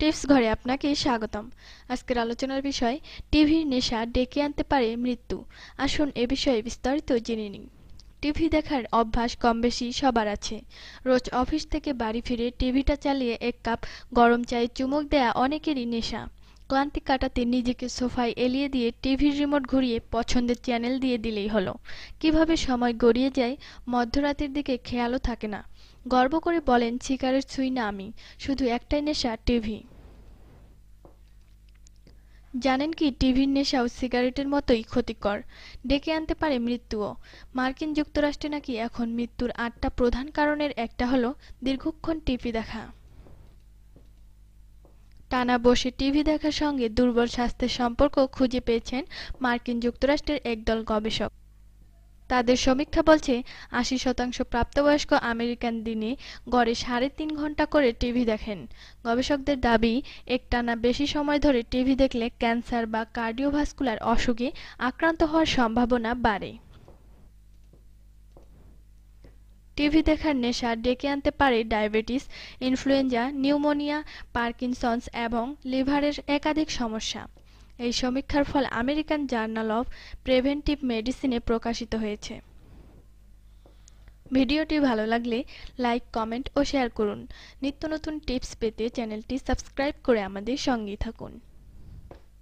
Tips ঘরে আপনাকে স্বাগতম। আজকের আলোচনার বিষয়, টিভির নেশা ডেকে আনতে পারে মৃত্যু। আসুন এ বিষয়ে বিস্তারিত জেনে নিই। টিভি দেখার অভ্যাস কম বেশি সবার আছে। রোজ অফিস থেকে বাড়ি ফিরে টিভিটা চালিয়ে এক কাপ গরম চায়ে চুমুক দেয়া অনেকেরই নেশা। ক্লান্তি কাটাতে নিজেকে সোফায় এলিয়ে দিয়ে টিভির রিমোট ঘুরিয়ে পছন্দের চ্যানেল দিয়ে দিলেই হলো। কীভাবে সময় গড়িয়ে যায়, মধ্যরাতের দিকে খেয়ালও থাকে না। গর্ব করে বলেন, শিকারের ছুঁই না আমি। শুধু একটাই নেশা, টিভি। জানেন কি, টিভির নেশাও সিগারেটের মতোই ক্ষতিকর। ডেকে আনতে পারে মৃত্যুও। মার্কিন যুক্তরাষ্ট্রে নাকি এখন মৃত্যুর আটটা প্রধান কারণের একটা হলো দীর্ঘক্ষণ টিভি দেখা। টানা বসে টিভি দেখার সঙ্গে দুর্বল স্বাস্থ্যের সম্পর্ক খুঁজে পেয়েছেন মার্কিন যুক্তরাষ্ট্রের একদল গবেষক। তাদের সমীক্ষা বলছে, আশি শতাংশ প্রাপ্তবয়স্ক আমেরিকান দিনে গড়ে সাড়ে তিন ঘণ্টা করে টিভি দেখেন। গবেষকদের দাবি, একটানা বেশি সময় ধরে টিভি দেখলে ক্যান্সার বা কার্ডিওভাস্কুলার অসুখে আক্রান্ত হওয়ার সম্ভাবনা বাড়ে। টিভি দেখার নেশা ডেকে আনতে পারে ডায়াবেটিস, ইনফ্লুয়েঞ্জা, নিউমোনিয়া, পার্কিনসন্স এবং লিভারের একাধিক সমস্যা। এই সমীক্ষার ফল আমেরিকান জার্নাল অফ প্রেভেন্টিভ মেডিসিনে প্রকাশিত হয়েছে। ভিডিওটি ভালো লাগলে লাইক, কমেন্ট ও শেয়ার করুন। নিত্য নতুন টিপস পেতে চ্যানেলটি সাবস্ক্রাইব করে আমাদের সঙ্গেই থাকুন।